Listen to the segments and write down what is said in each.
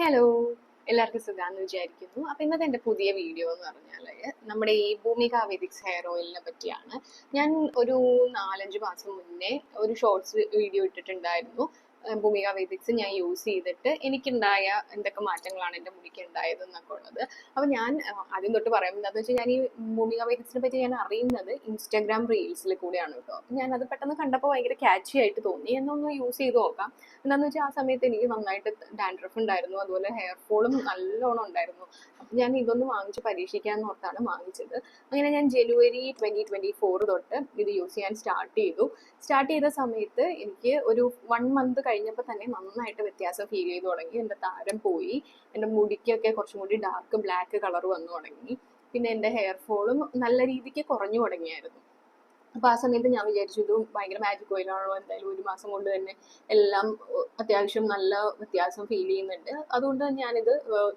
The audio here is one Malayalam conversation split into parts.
ഹലോ എല്ലാവർക്കും സുഖാന്ന് വിചാരിക്കുന്നു. അപ്പം ഇന്നത്തെ എന്റെ പുതിയ വീഡിയോ എന്ന് പറഞ്ഞാൽ നമ്മുടെ ഈ ഭൂമിക വേദിക്സ് ഹെയർ ഓയിലിനെ പറ്റിയാണ്. ഞാൻ ഒരു നാലഞ്ച് മാസം മുന്നേ ഒരു ഷോർട്സ് വീഡിയോ ഇട്ടിട്ടുണ്ടായിരുന്നു. ഭൂമിക വേദിക്സ് ഞാൻ യൂസ് ചെയ്തിട്ട് എനിക്കുണ്ടായ എന്തൊക്കെ മാറ്റങ്ങളാണ് എന്റെ മുടിക്ക് ഉണ്ടായത് എന്നൊക്കെ ഉള്ളത്. അപ്പോൾ ഞാൻ ആദ്യം തൊട്ട് പറയുന്നത് എന്താണെന്ന് വെച്ചാൽ ഞാൻ ഈ ഭൂമിക വേദിക്സിനെ പറ്റി ഞാൻ അറിയുന്നത് ഇൻസ്റ്റാഗ്രാം റീൽസിൽ കൂടെയാണ് കേട്ടോ. അപ്പം ഞാൻ അത് പെട്ടെന്ന് കണ്ടപ്പോൾ ഭയങ്കര ക്യാച്ചി ആയിട്ട് തോന്നി. എന്നൊന്ന് യൂസ് ചെയ്ത് നോക്കാം. എന്താണെന്ന് വെച്ചാൽ ആ സമയത്ത് എനിക്ക് നന്നായിട്ട് ഡാൻഡ്രഫ് ഉണ്ടായിരുന്നു. അതുപോലെ ഹെയർ ഫോളും നല്ലോണം ഉണ്ടായിരുന്നു. അപ്പം ഞാൻ ഇതൊന്ന് വാങ്ങിച്ച് പരീക്ഷിക്കാമെന്ന് ഓർത്താണ് വാങ്ങിച്ചത്. അങ്ങനെ ഞാൻ ജനുവരി ട്വന്റി ട്വന്റി ഫോർ തൊട്ട് ഇത് യൂസ് ചെയ്യാൻ സ്റ്റാർട്ട് ചെയ്തു. സ്റ്റാർട്ട് ചെയ്ത സമയത്ത് എനിക്ക് ഒരു വൺ മന്ത് കഴിഞ്ഞപ്പോൾ തന്നെ നന്നായിട്ട് വ്യത്യാസം ഫീൽ ചെയ്തു തുടങ്ങി. എന്റെ താരം പോയി. എന്റെ മുടിക്കൊക്കെ കുറച്ചും കൂടി ഡാർക്ക് ബ്ലാക്ക് കളർ വന്നു തുടങ്ങി. പിന്നെ എന്റെ ഹെയർ ഫോളും നല്ല രീതിക്ക് കുറഞ്ഞു തുടങ്ങിയായിരുന്നു. അപ്പോൾ ആ സമയത്ത് ഞാൻ വിചാരിച്ചു ഇത് ഭയങ്കര മാജിക് ഓയിലാണല്ലോ എന്തായാലും ഒരു മാസം കൊണ്ട് തന്നെ എല്ലാം അത്യാവശ്യം നല്ല വ്യത്യാസം ഫീൽ ചെയ്യുന്നുണ്ട്. അതുകൊണ്ട് ഞാനിത്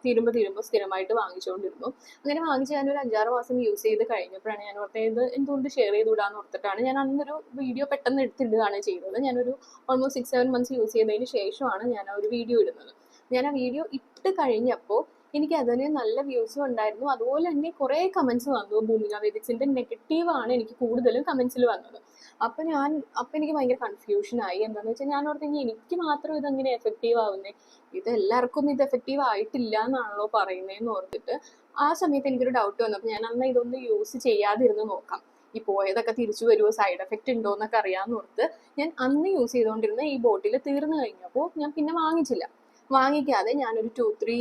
തീരുമ്പോൾ തീരുമ്പോൾ സ്ഥിരമായിട്ട് വാങ്ങിച്ചുകൊണ്ടിരുന്നു അങ്ങനെ വാങ്ങിച്ച് ഞാനൊരു അഞ്ചാറ് മാസം യൂസ് ചെയ്ത് കഴിഞ്ഞപ്പോഴാണ് ഞാൻ ഓർത്തത് ഇത് എന്തുകൊണ്ട് ഷെയർ ചെയ്ത് വിടാന്ന് ഓർത്തിട്ടാണ് ഞാൻ അന്നൊരു വീഡിയോ പെട്ടെന്ന് എടുത്തിടുകയാണ് ചെയ്തത്. ഞാനൊരു almost six seven months use ചെയ്തതിന് ശേഷമാണ് ഞാൻ ആ ഒരു വീഡിയോ ഇടുന്നത്. ഞാൻ ആ വീഡിയോ ഇട്ട് കഴിഞ്ഞപ്പോൾ എനിക്ക് അതിന് നല്ല വ്യൂസും ഉണ്ടായിരുന്നു. അതുപോലെ തന്നെ കുറേ കമന്റ്സ് വന്നു ഭൂമിക വേദിച്ചിന്റെ നെഗറ്റീവ് ആണ് എനിക്ക് കൂടുതലും കമന്റ്സിൽ വന്നത്. അപ്പൊ ഞാൻ അപ്പൊ എനിക്ക് ഭയങ്കര കൺഫ്യൂഷൻ ആയി. എന്താന്ന് വെച്ചാൽ ഞാൻ ഓർത്ത് എനിക്ക് മാത്രം ഇതെങ്ങനെ എഫക്റ്റീവ് ആവുന്നേ? ഇത് എല്ലാവർക്കും ഇത് എഫക്റ്റീവ് ആയിട്ടില്ല എന്നാണല്ലോ പറയുന്നതെന്ന് ഓർത്തിട്ട് ആ സമയത്ത് എനിക്കൊരു ഡൗട്ട് വന്നു. അപ്പൊ ഞാൻ അന്ന് ഇതൊന്ന് യൂസ് ചെയ്യാതിരുന്ന് നോക്കാം. ഈ പോയതൊക്കെ തിരിച്ചു വരുമോ സൈഡ് എഫക്റ്റ് ഉണ്ടോ എന്നൊക്കെ അറിയാമെന്ന് ഓർത്ത് ഞാൻ അന്ന് യൂസ് ചെയ്തുകൊണ്ടിരുന്ന ഈ ബോട്ടിൽ തീർന്നു കഴിഞ്ഞപ്പോൾ ഞാൻ പിന്നെ വാങ്ങിച്ചില്ല. വാങ്ങിക്കാതെ ഞാനൊരു ടു ത്രീ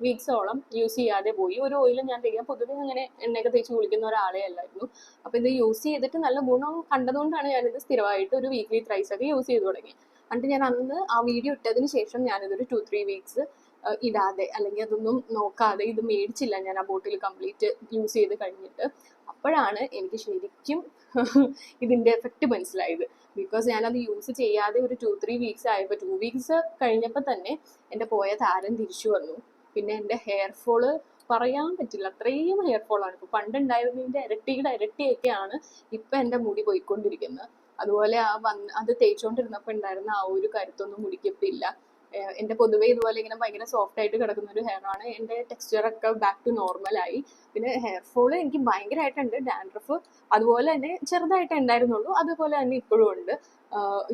വീക്സോളം യൂസ് ചെയ്യാതെ പോയി. ഒരു ഓയിലും ഞാൻ തേക്കാൻ പൊതുവെ അങ്ങനെ എണ്ണയൊക്കെ തേച്ച് കുളിക്കുന്ന ഒരാളെ അല്ലായിരുന്നു. അപ്പൊ ഇത് യൂസ് ചെയ്തിട്ട് നല്ല ഗുണം കണ്ടതുകൊണ്ടാണ് ഞാനിത് സ്ഥിരമായിട്ട് ഒരു വീക്ക്ലി ത്രൈസ് ഒക്കെ യൂസ് ചെയ്ത് തുടങ്ങി. എന്നിട്ട് ഞാൻ അന്ന് ആ വീഡിയോ ഇട്ടതിന് ശേഷം ഞാനിതൊരു ടു ത്രീ വീക്സ് ഇടാതെ അല്ലെങ്കിൽ അതൊന്നും നോക്കാതെ ഇത് മേടിച്ചില്ല ഞാൻ ആ ബോട്ടിൽ കംപ്ലീറ്റ് യൂസ് ചെയ്ത് കഴിഞ്ഞിട്ട്. അപ്പോഴാണ് എനിക്ക് ശരിക്കും ഇതിന്റെ എഫക്റ്റ് മനസ്സിലായത്. ബിക്കോസ് ഞാനത് യൂസ് ചെയ്യാതെ ഒരു ടു ത്രീ വീക്സ് ആയപ്പോൾ ടു വീക്സ് കഴിഞ്ഞപ്പോൾ തന്നെ എന്റെ പോയ താരം തിരിച്ചു വന്നു. പിന്നെ എന്റെ ഹെയർ ഫോൾ പറയാൻ പറ്റില്ല. അത്രയും ഹെയർ ഫോളാണ് ഇപ്പോൾ പണ്ടുണ്ടായിരുന്നതിന്റെ ഇരട്ടിയുടെ ഇരട്ടിയൊക്കെയാണ് ഇപ്പം എന്റെ മുടി പോയിക്കൊണ്ടിരിക്കുന്നത്. അതുപോലെ ആ വന്ന് അത് തേച്ചുകൊണ്ടിരുന്നപ്പോൾ ഉണ്ടായിരുന്ന ആ ഒരു കരുത്തൊന്നും മുടിക്കിപ്പില്ല. എന്റെ പൊതുവേ ഇതുപോലെ ഇങ്ങനെ ഭയങ്കര സോഫ്റ്റ് ആയിട്ട് കിടക്കുന്ന ഒരു ഹെയർ ആണ്. എന്റെ ടെക്സ്ചർ ഒക്കെ ബാക്ക് ടു നോർമൽ ആയി. പിന്നെ ഹെയർ ഫോൾ എനിക്ക് ഭയങ്കരമായിട്ടുണ്ട് ഡാൻഡ്രഫ് അതുപോലെ തന്നെ ചെറുതായിട്ട് ഉണ്ടായിരുന്നുള്ളൂ. അതുപോലെ തന്നെ ഇപ്പോഴും ഉണ്ട്.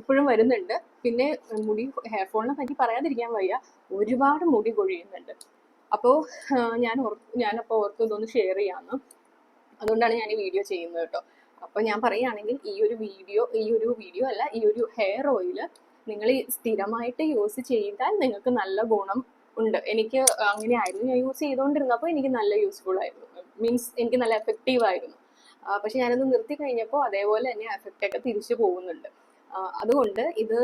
ഇപ്പോഴും വരുന്നുണ്ട്. പിന്നെ മുടി ഹെയർ ഫോളിനെ പറ്റി പറയാതിരിക്കാൻ വയ്യ. ഒരുപാട് മുടി കൊഴിയുന്നുണ്ട്. അപ്പോൾ ഞാൻ ഓർ ഞാനപ്പോൾ ഓർത്ത് ഇതൊന്ന് ഷെയർ ചെയ്യാമെന്ന് അതുകൊണ്ടാണ് ഞാൻ ഈ വീഡിയോ ചെയ്യുന്നത് കേട്ടോ. അപ്പോൾ ഞാൻ പറയുകയാണെങ്കിൽ ഈ ഒരു വീഡിയോ ഈ ഒരു വീഡിയോ അല്ല ഈ ഒരു ഹെയർ ഓയിൽ നിങ്ങൾ സ്ഥിരമായിട്ട് യൂസ് ചെയ്താൽ നിങ്ങൾക്ക് നല്ല ഗുണം ഉണ്ട്. എനിക്ക് അങ്ങനെയായിരുന്നു ഞാൻ യൂസ് ചെയ്തുകൊണ്ടിരുന്നപ്പോൾ എനിക്ക് നല്ല യൂസ്ഫുൾ ആയിരുന്നു. മീൻസ് എനിക്ക് നല്ല എഫക്റ്റീവ് ആയിരുന്നു. പക്ഷെ ഞാനത് നിർത്തി കഴിഞ്ഞപ്പോൾ അതേപോലെ തന്നെ എഫക്റ്റ് ഒക്കെ തിരിച്ചു പോകുന്നുണ്ട്. അതുകൊണ്ട് ഇത്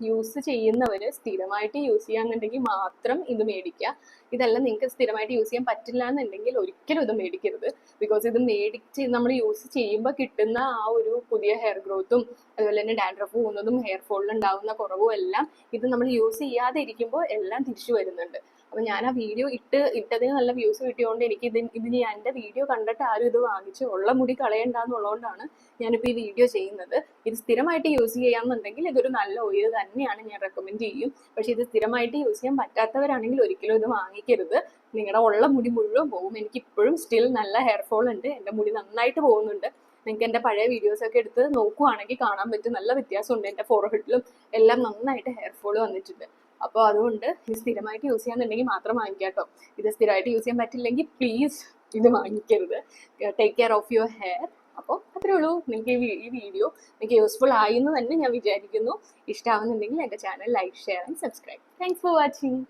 യൂസ് ചെയ്യുന്നവർ സ്ഥിരമായിട്ട് യൂസ് ചെയ്യാന്നുണ്ടെങ്കിൽ മാത്രം ഇത് മേടിക്കുക. ഇതല്ല നിങ്ങൾക്ക് സ്ഥിരമായിട്ട് യൂസ് ചെയ്യാൻ പറ്റില്ല എന്നുണ്ടെങ്കിൽ ഒരിക്കലും ഇത് മേടിക്കരുത്. ബിക്കോസ് ഇത് മേടിച്ച് നമ്മൾ യൂസ് ചെയ്യുമ്പോൾ കിട്ടുന്ന ആ ഒരു പുതിയ ഹെയർ ഗ്രോത്തും അതുപോലെ തന്നെ ഡാൻഡ്രഫ് പോകുന്നതും ഹെയർ ഫോളിൽ ഉണ്ടാകുന്ന കുറവും എല്ലാം ഇത് നമ്മൾ യൂസ് ചെയ്യാതെ ഇരിക്കുമ്പോൾ എല്ലാം തിരിച്ചു വരുന്നുണ്ട്. അപ്പൊ ഞാൻ ആ വീഡിയോ ഇട്ട് ഇട്ടതിന് നല്ല വ്യൂസ് കിട്ടിയോണ്ട് എനിക്ക് ഇത് ഇതിന് എന്റെ വീഡിയോ കണ്ടിട്ട് ആരും ഇത് വാങ്ങിച്ച് ഉള്ള മുടി കളയണ്ടെന്നുള്ളതുകൊണ്ടാണ് ഞാനിപ്പോൾ ഈ വീഡിയോ ചെയ്യുന്നത്. ഇത് സ്ഥിരമായിട്ട് യൂസ് ചെയ്യാമെന്നുണ്ടെങ്കിൽ ഇതൊരു നല്ല ഓയിൽ തന്നെയാണ് ഞാൻ റെക്കമെൻഡ് ചെയ്യും. പക്ഷെ ഇത് സ്ഥിരമായിട്ട് യൂസ് ചെയ്യാൻ പറ്റാത്തവരാണെങ്കിൽ ഒരിക്കലും ഇത് വാങ്ങിക്കരുത്. നിങ്ങളുടെ ഉള്ള മുടി മുഴുവൻ പോകും എനിക്ക് ഇപ്പോഴും സ്റ്റിൽ നല്ല ഹെയർ ഫോൾ ഉണ്ട്. എന്റെ മുടി നന്നായിട്ട് പോകുന്നുണ്ട്. നിങ്ങൾക്ക് എന്റെ പഴയ വീഡിയോസ് ഒക്കെ എടുത്ത് നോക്കുവാണെങ്കിൽ കാണാൻ പറ്റും നല്ല വ്യത്യാസമുണ്ട്. എന്റെ ഫോർഹെഡിലും എല്ലാം നന്നായിട്ട് ഹെയർ ഫോൾ വന്നിട്ടുണ്ട്. അപ്പോൾ അതുകൊണ്ട് ഇത് സ്ഥിരമായിട്ട് യൂസ് ചെയ്യാന്നുണ്ടെങ്കിൽ മാത്രം വാങ്ങിക്കാം കേട്ടോ. ഇത് സ്ഥിരമായിട്ട് യൂസ് ചെയ്യാൻ പറ്റില്ലെങ്കിൽ പ്ലീസ് ഇത് വാങ്ങിക്കരുത്. Take care of your hair അപ്പോൾ അത്രേ ഉള്ളൂ. നിങ്ങൾക്ക് ഈ വീഡിയോ നിങ്ങൾക്ക് യൂസ്ഫുൾ ആയി എന്ന് തന്നെ ഞാൻ വിചാരിക്കുന്നു. ഇഷ്ടമാവുന്നുണ്ടെങ്കിൽ എന്റെ channel like share and subscribe thanks for watching